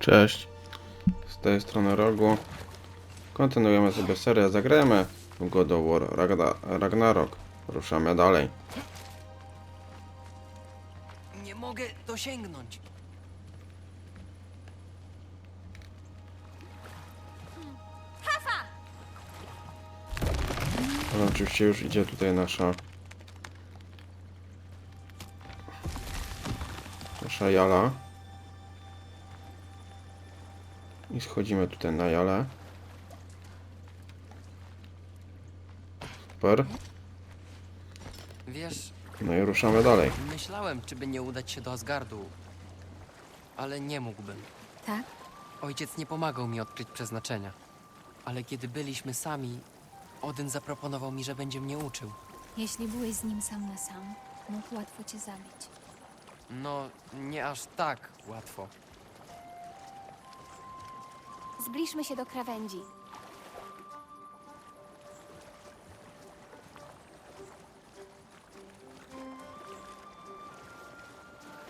Cześć, z tej strony rogu. Kontynuujemy sobie serię, zagrajemy w God of War Ragna Ragnarok. Ruszamy dalej. Nie mogę dosięgnąć. Ale oczywiście już idzie tutaj nasza... Nasza Jala. I schodzimy tutaj na Jalę. Super. Wiesz, No i ruszamy dalej. myślałem, czy by nie udać się do Asgardu. Ale nie mógłbym. Tak? Ojciec nie pomagał mi odkryć przeznaczenia. Ale kiedy byliśmy sami, Odyn zaproponował mi, że będzie mnie uczył. Jeśli byłeś z nim sam na sam, mógł łatwo cię zabić. No, nie aż tak łatwo. Zbliżmy się do krawędzi.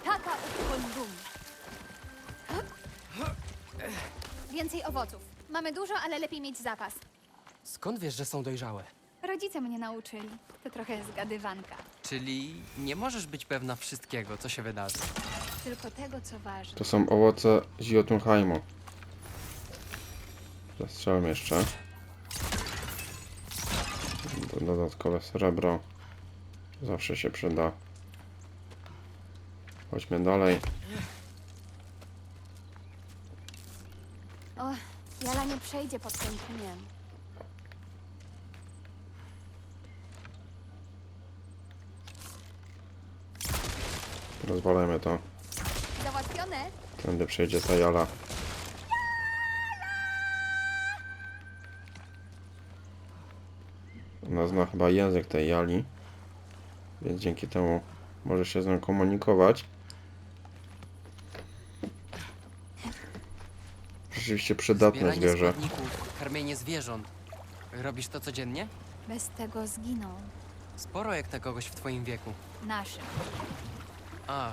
Tata ukondum. Więcej owoców. Mamy dużo, ale lepiej mieć zapas. Skąd wiesz, że są dojrzałe? Rodzice mnie nauczyli. To trochę zgadywanka. Czyli nie możesz być pewna wszystkiego, co się wydarzy. Tylko tego, co ważne. To są owoce z Zastrzelam jeszcze. Do- Dodatkowe srebro. Zawsze się przyda. Chodźmy dalej. O, Jala nie przejdzie pod tym pniem. Rozwalajmy to. Załatwione? Tędy przejdzie ta jala. Ona zna chyba język tej jali. Więc dzięki temu może się z nią komunikować. Rzeczywiście przydatne Zbieranie zwierzę. składników, karmienie zwierząt. Robisz to codziennie? Bez tego zginął. Sporo jak na kogoś w twoim wieku. Naszym. A,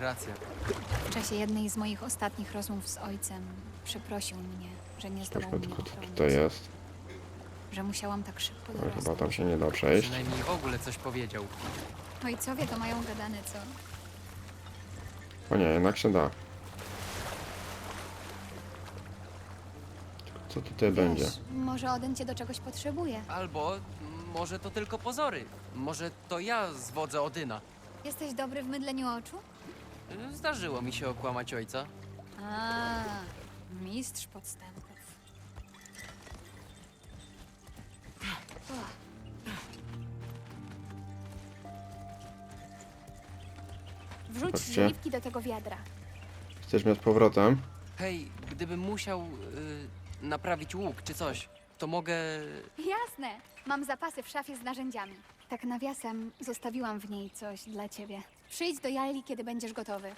racja. W czasie jednej z moich ostatnich rozmów z ojcem przeprosił mnie, że nie zdołał Sprawdźmy mnie tylko ochronić. tutaj jest. Że musiałam tak szybko Ale chyba tam się nie da przejść. Przynajmniej w ogóle coś powiedział. Ojcowie to mają gadane, co? O nie, jednak się da. Tylko Co tutaj będzie? Wiesz, może Odyn cię do czegoś potrzebuje. Albo może to tylko pozory. Może to ja zwodzę Odyna. Jesteś dobry w mydleniu oczu? Y, Zdarzyło mi się okłamać ojca. A, mistrz podstępów. Wrzuć Patrzcie. do tego wiadra. Jesteśmy z powrotem. Hej, gdybym musiał y, naprawić łuk czy coś, to mogę. Jasne. Mam zapasy w szafie z narzędziami. Tak nawiasem zostawiłam w niej coś dla ciebie. Przyjdź do Jali, kiedy będziesz gotowy.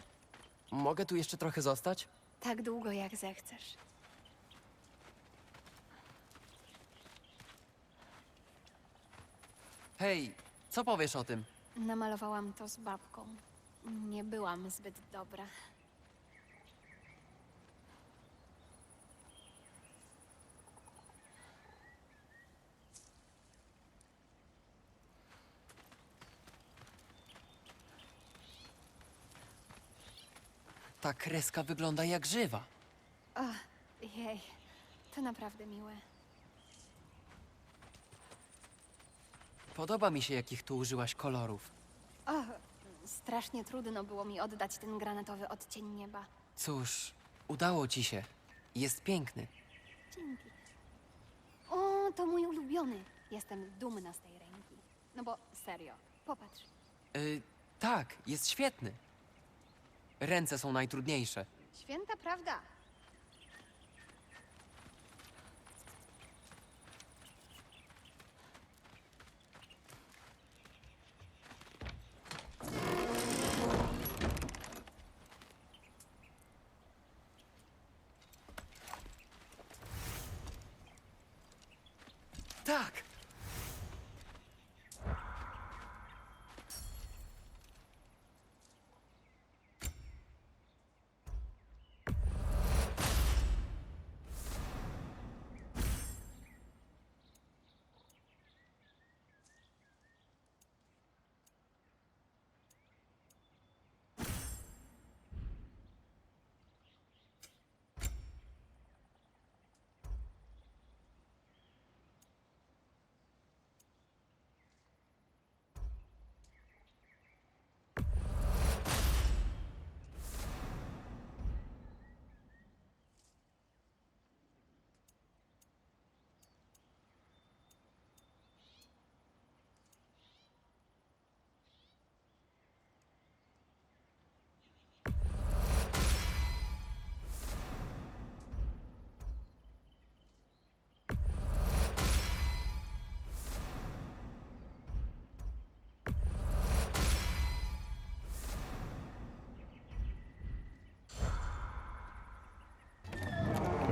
Mogę tu jeszcze trochę zostać? Tak długo, jak zechcesz. Hej, co powiesz o tym? Namalowałam to z babką. Nie byłam zbyt dobra. Ta kreska wygląda jak żywa. O, jej, to naprawdę miłe. Podoba mi się, jakich tu użyłaś kolorów. O, strasznie trudno było mi oddać ten granatowy odcień nieba. Cóż, udało ci się. Jest piękny. Dzięki. O, to mój ulubiony. Jestem dumna z tej ręki. No bo serio, popatrz. Y, tak, jest świetny. Ręce są najtrudniejsze. Święta prawda.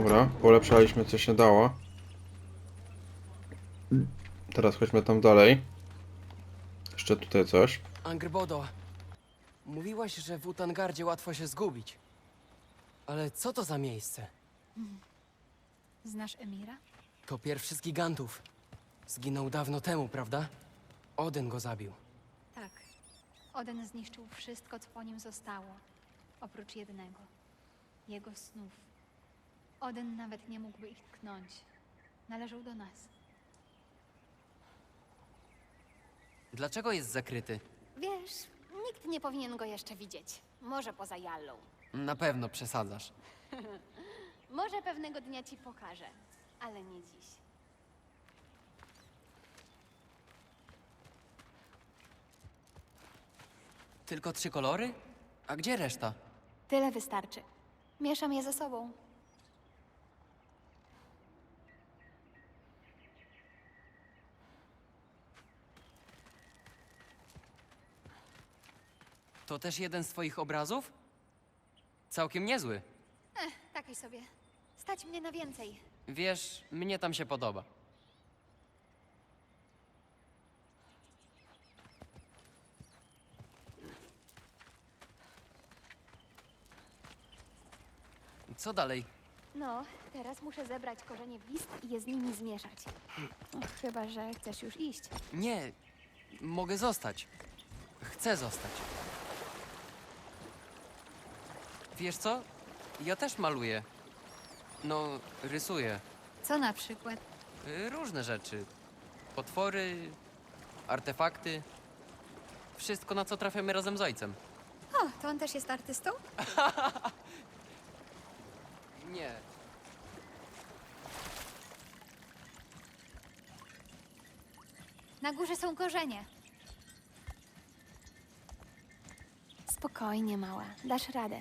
Dobra, polepszaliśmy co się dało. Teraz chodźmy tam dalej. Jeszcze tutaj coś. Angrbodo, mówiłaś, że w Utangardzie łatwo się zgubić. Ale co to za miejsce? Znasz Emira? To pierwszy z gigantów. Zginął dawno temu, prawda? Odyn go zabił. Tak. Oden zniszczył wszystko, co po nim zostało. Oprócz jednego. Jego snów. Oden nawet nie mógłby ich tknąć. Należał do nas. Dlaczego jest zakryty? Wiesz, nikt nie powinien go jeszcze widzieć. Może poza Jallą. Na pewno przesadzasz. Może pewnego dnia ci pokażę, ale nie dziś. Tylko trzy kolory? A gdzie reszta? Tyle wystarczy. Mieszam je ze sobą. To też jeden z twoich obrazów? Całkiem niezły. Takiej sobie. Stać mnie na więcej. Wiesz, mnie tam się podoba. Co dalej? No, teraz muszę zebrać korzenie list i je z nimi zmieszać. Chyba, że chcesz już iść. Nie, mogę zostać. Chcę zostać. Wiesz co? Ja też maluję. No, rysuję. Co na przykład? Y, Różne rzeczy. Potwory, artefakty. Wszystko, na co trafiamy razem z ojcem. O, to on też jest artystą? Nie. Na górze są korzenie. Spokojnie, mała. Dasz radę.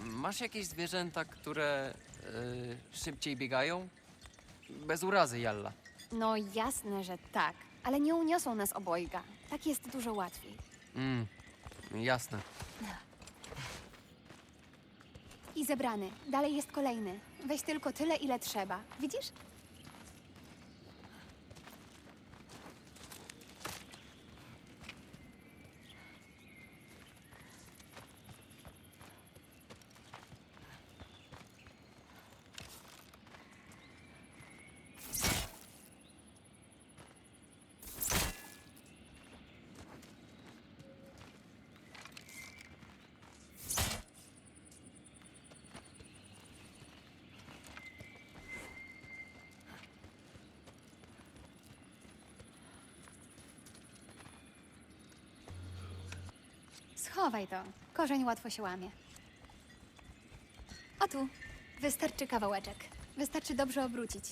Masz jakieś zwierzęta, które y, szybciej biegają? Bez urazy, Jalla. No jasne, że tak. Ale nie uniosą nas obojga. Tak jest dużo łatwiej. Mm, jasne. I zebrany. Dalej jest kolejny. Weź tylko tyle, ile trzeba. Widzisz? Schowaj to. Korzeń łatwo się łamie. O tu. Wystarczy kawałeczek. Wystarczy dobrze obrócić.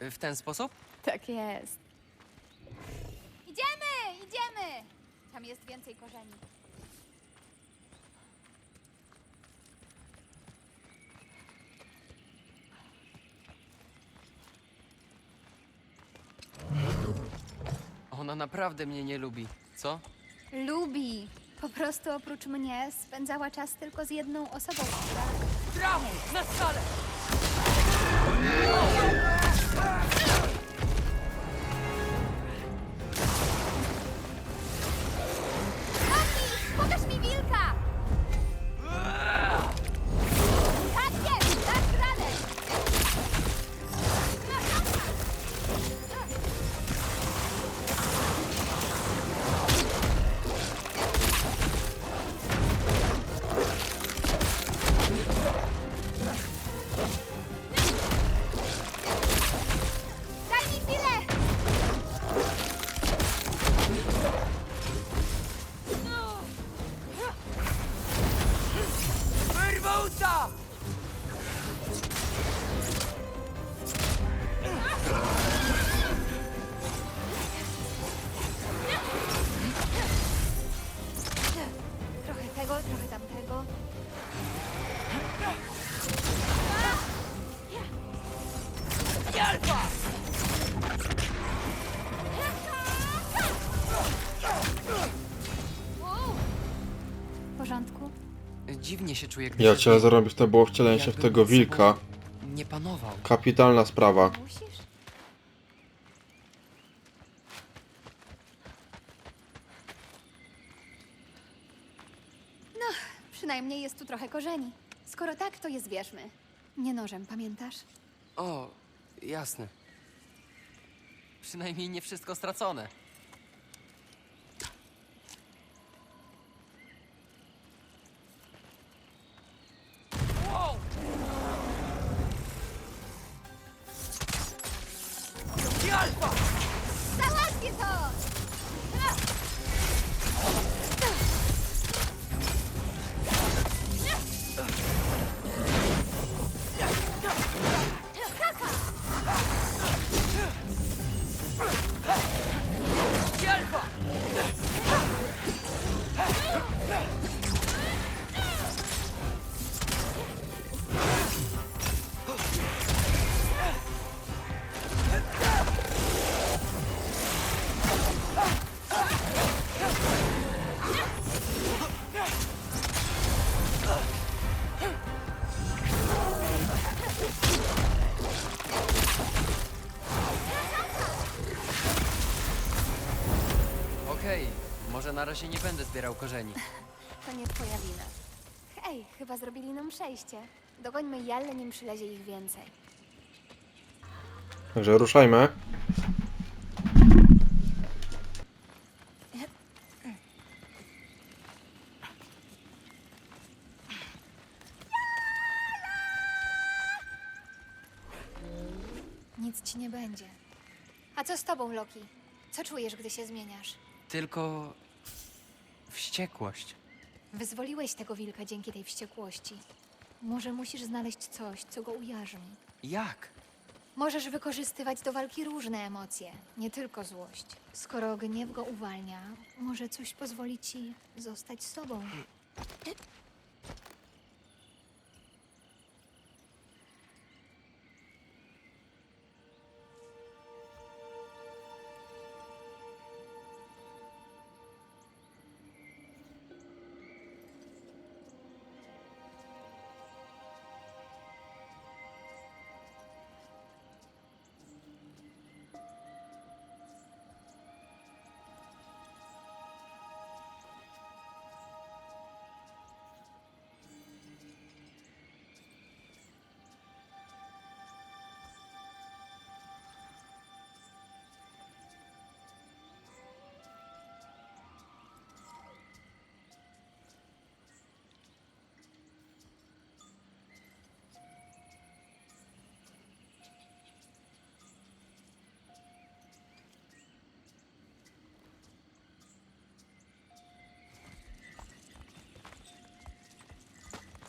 W ten sposób? Tak jest. Idziemy! Idziemy! Tam jest więcej korzeni. Ona naprawdę mnie nie lubi, co? Lubi. Po prostu oprócz mnie spędzała czas tylko z jedną osobą. Brawo! Na skalę! Się czuję, gdy Ja chciałem zarobić, to było wcielenie się w Jakbym tego nad sobą wilka. Nie panował. Kapitalna sprawa. Musisz? No, przynajmniej jest tu trochę korzeni. Skoro tak, to je zwierzmy. Nie nożem, pamiętasz? O, jasne. Przynajmniej nie wszystko stracone. Okej, może na razie nie będę zbierał korzeni. To nie twoja wina. Hej, chyba zrobili nam przejście. Dogońmy Jallę, nim przylezie ich więcej. Także ruszajmy. Nic ci nie będzie. A co z tobą, Loki? Co czujesz, gdy się zmieniasz? Tylko wściekłość. Wyzwoliłeś tego wilka dzięki tej wściekłości. Może musisz znaleźć coś, co go ujarzmi. Jak? Możesz wykorzystywać do walki różne emocje, nie tylko złość. Skoro gniew go uwalnia, może coś pozwoli ci zostać sobą.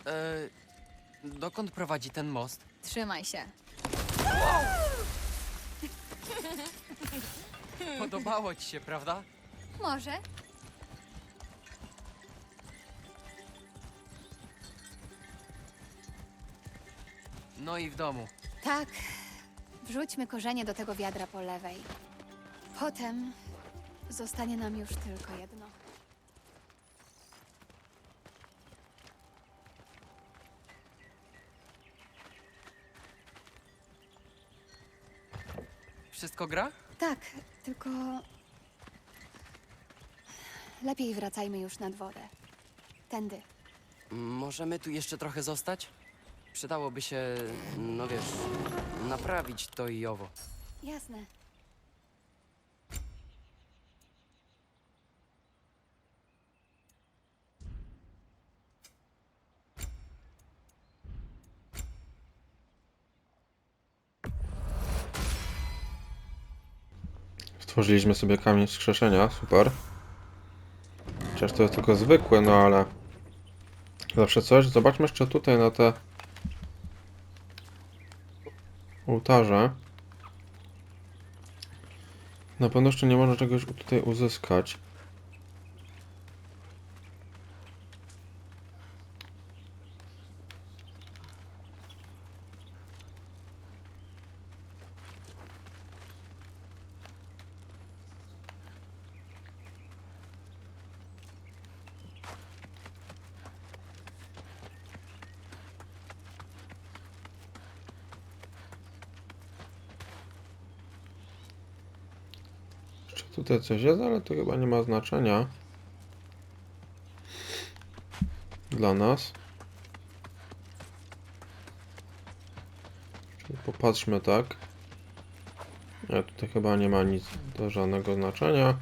E, dokąd prowadzi ten most? Trzymaj się. Podobało ci się, prawda? Może? No i w domu. Tak. Wrzućmy korzenie do tego wiadra po lewej. Potem zostanie nam już tylko jedno. Wszystko gra? Tak, tylko. Lepiej wracajmy już nad wodę. Tędy. Możemy tu jeszcze trochę zostać? Przydałoby się, no wiesz, naprawić to i owo. Jasne. Stworzyliśmy sobie kamień wskrzeszenia, super. Chociaż to jest tylko zwykłe, no ale... Zawsze coś. Zobaczmy jeszcze tutaj na te... Ołtarze. Na pewno jeszcze nie można czegoś tutaj uzyskać. Tutaj coś jest, ale to chyba nie ma znaczenia. Dla nas. Czyli popatrzmy tak. Nie, tutaj chyba nie ma nic do żadnego znaczenia.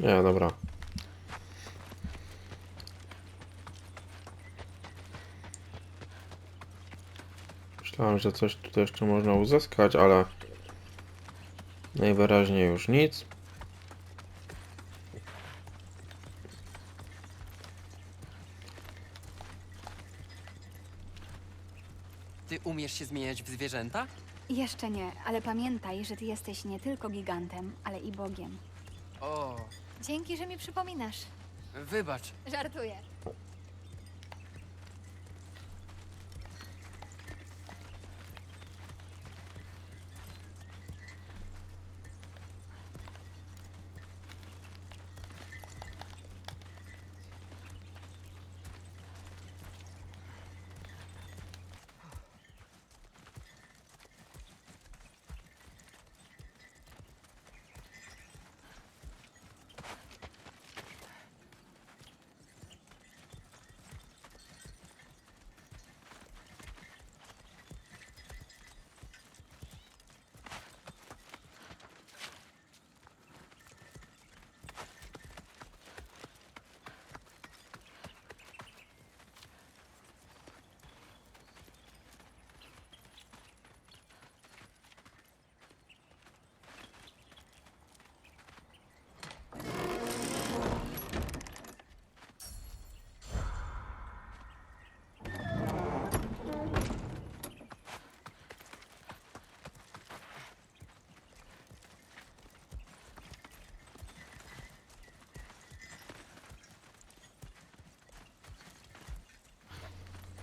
Nie, dobra. Myślałem, że coś tutaj jeszcze można uzyskać, ale najwyraźniej już nic. Ty umiesz się zmieniać w zwierzęta? Jeszcze nie, ale pamiętaj, że ty jesteś nie tylko gigantem, ale i Bogiem. O, Dzięki, że mi przypominasz. wybacz. Żartuję.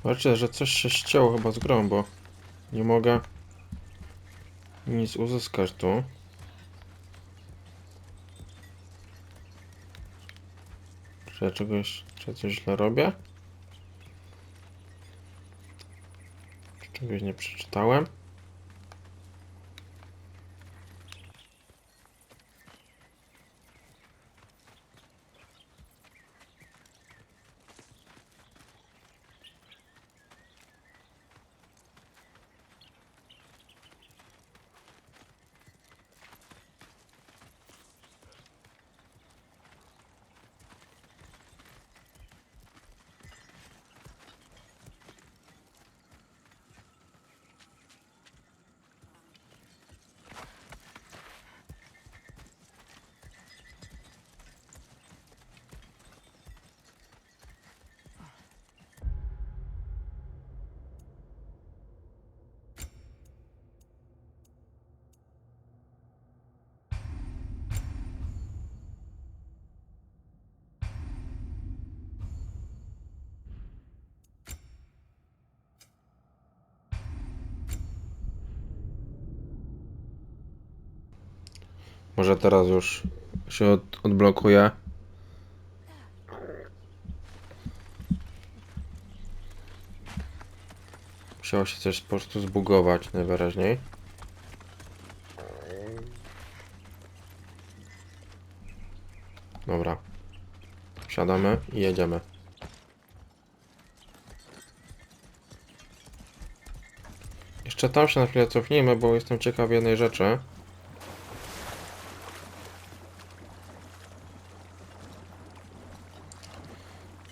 Zobaczcie, że coś się ścięło chyba z grą, bo nie mogę nic uzyskać tu. Czy ja czegoś, czy ja coś źle robię? Czy czegoś nie przeczytałem? Może teraz już się od, odblokuje. Musiało się coś po prostu zbugować najwyraźniej. Dobra. Wsiadamy i jedziemy. Jeszcze tam się na chwilę cofnijmy, bo jestem ciekaw jednej rzeczy.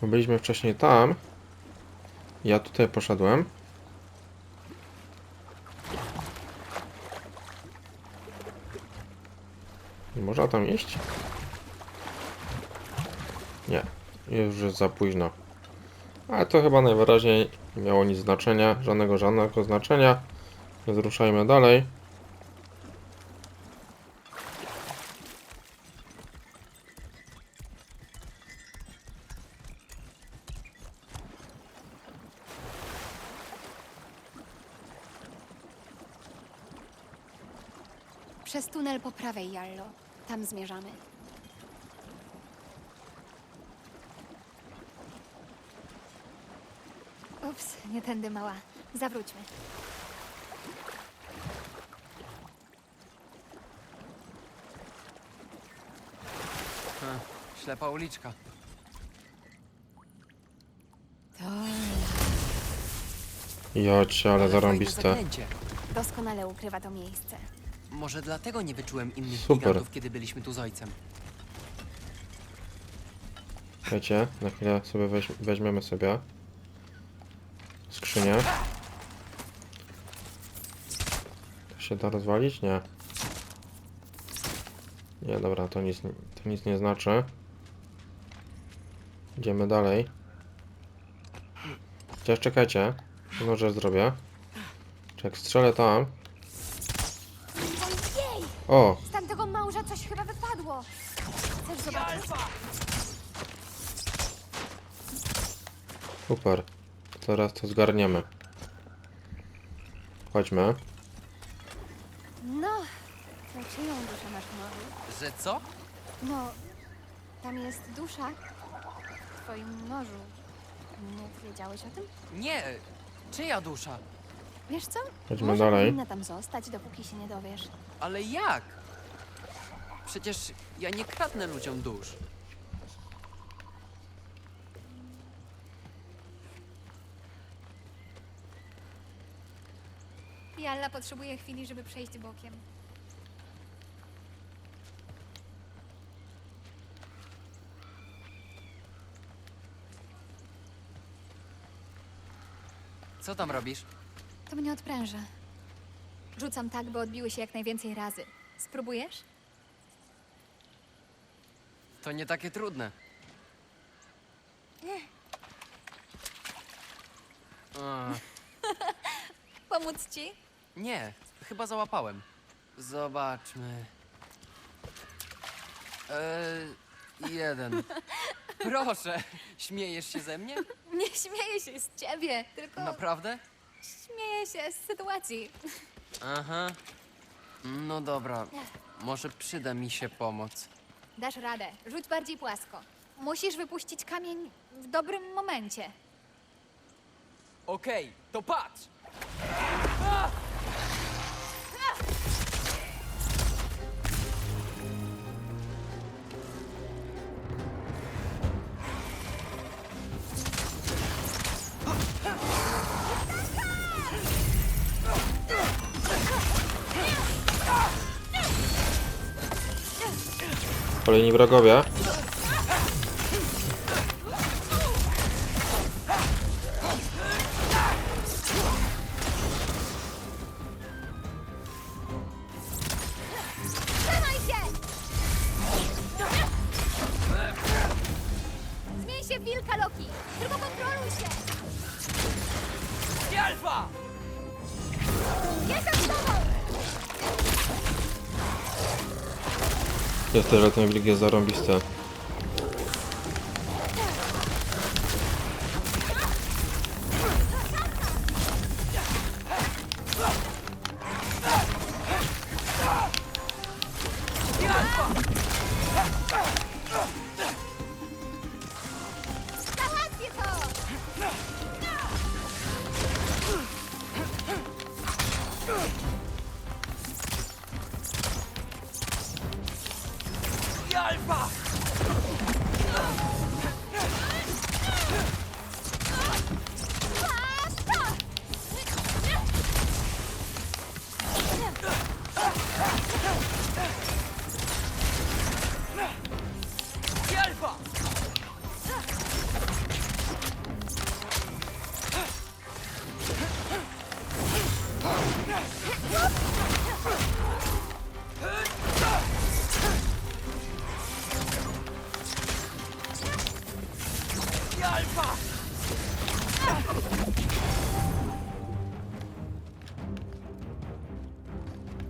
Byliśmy wcześniej tam. Ja tutaj poszedłem. Można tam iść? Nie. Już za późno. Ale to chyba najwyraźniej nie miało nic znaczenia. Żadnego, żadnego znaczenia. Więc ruszajmy dalej. zmierzamy. Ups, nie tędy mała. Zawróćmy. Ha, ślepa uliczka. To Ja ale zarąbiste. doskonale ukrywa to miejsce. Może dlatego nie wyczułem innych Super. gigantów, kiedy byliśmy tu z ojcem. Wiecie, na chwilę sobie weź, weźmiemy sobie skrzynię. To się da rozwalić? Nie. Nie, dobra, to nic, to nic nie znaczy. Idziemy dalej. Chociaż czekajcie, jedną rzecz zrobię. Czy jak strzelę tam... O! Z tamtego małża coś chyba wypadło. Chcesz zobaczyć? Super. Teraz to zgarniemy. Chodźmy. No, to czyją duszę masz w morzu? Że co? No, tam jest dusza w twoim morzu. Nie wiedziałeś o tym? Nie! Czyja dusza? Wiesz co? Chodźmy Może dalej. powinna tam zostać, dopóki się nie dowiesz. Ale jak? Przecież ja nie kradnę ludziom dusz. Jalla potrzebuje chwili, żeby przejść bokiem. Co tam robisz? To mnie odpręża. Rzucam tak, by odbiły się jak najwięcej razy. Spróbujesz? To nie takie trudne. A, Pomóc ci? nie, chyba załapałem. Zobaczmy. Eee, jeden. Proszę, śmiejesz się ze mnie? Nie śmieję się z ciebie, tylko Naprawdę? śmieję się z sytuacji. Aha. No dobra, może przyda mi się pomoc. Dasz radę. Rzuć bardziej płasko. Musisz wypuścić kamień w dobrym momencie. Okej, to patrz! Kolejni wrogowie. Tyle, ten wilk jest zarąbisty. Załatwię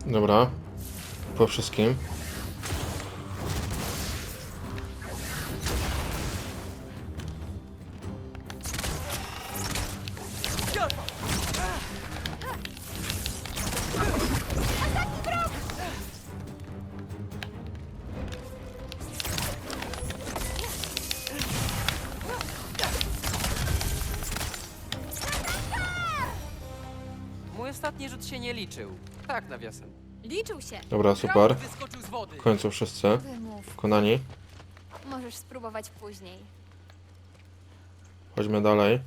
Dobra. Po wszystkim. Nawiasem. Liczył się. Dobra, super. Wyskoczył z wody. W końcu wszyscy Wymów. wykonani. Możesz spróbować później. Chodźmy dalej.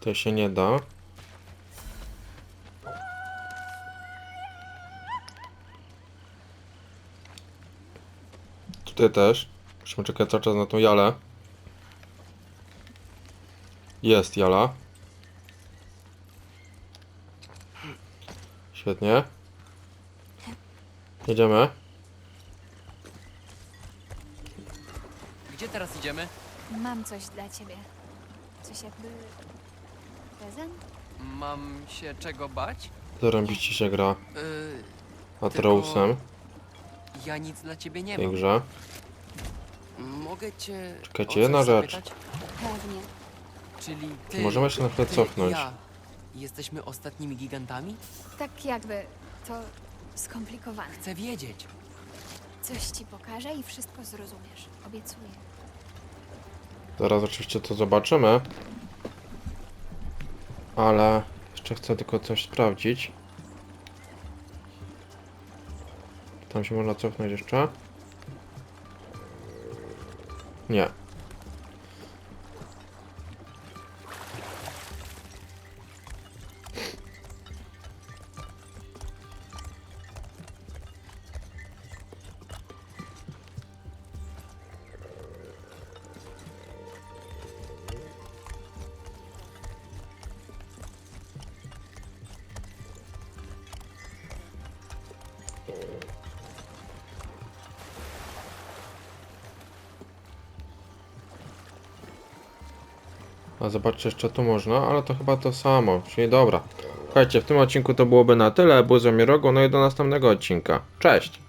To się nie da. Tutaj też. Musimy czekać cały czas na tą Jalę. Jest Jala. Świetnie. Jedziemy. Gdzie teraz idziemy? Mam coś dla ciebie. Coś jakby... prezent? Mam się czego bać? Zarąbiście się gra Yy, Atreusem ja nic dla ciebie nie tej mam. grze. Mogę cię. Czekajcie, o coś jedna rzecz. zapytać? Pewnie. Czyli ty. Możemy się na chwilę ty cofnąć. Ja. Jesteśmy ostatnimi gigantami? Tak jakby... to skomplikowane. Chcę wiedzieć. Coś ci pokażę i wszystko zrozumiesz. Obiecuję. Zaraz oczywiście to zobaczymy. Ale jeszcze chcę tylko coś sprawdzić. Tam się można cofnąć jeszcze? Nie. Zobaczcie, jeszcze tu można, ale to chyba to samo, czyli dobra. Słuchajcie, w tym odcinku to byłoby na tyle, był z wami Rogo, no i do następnego odcinka. Cześć!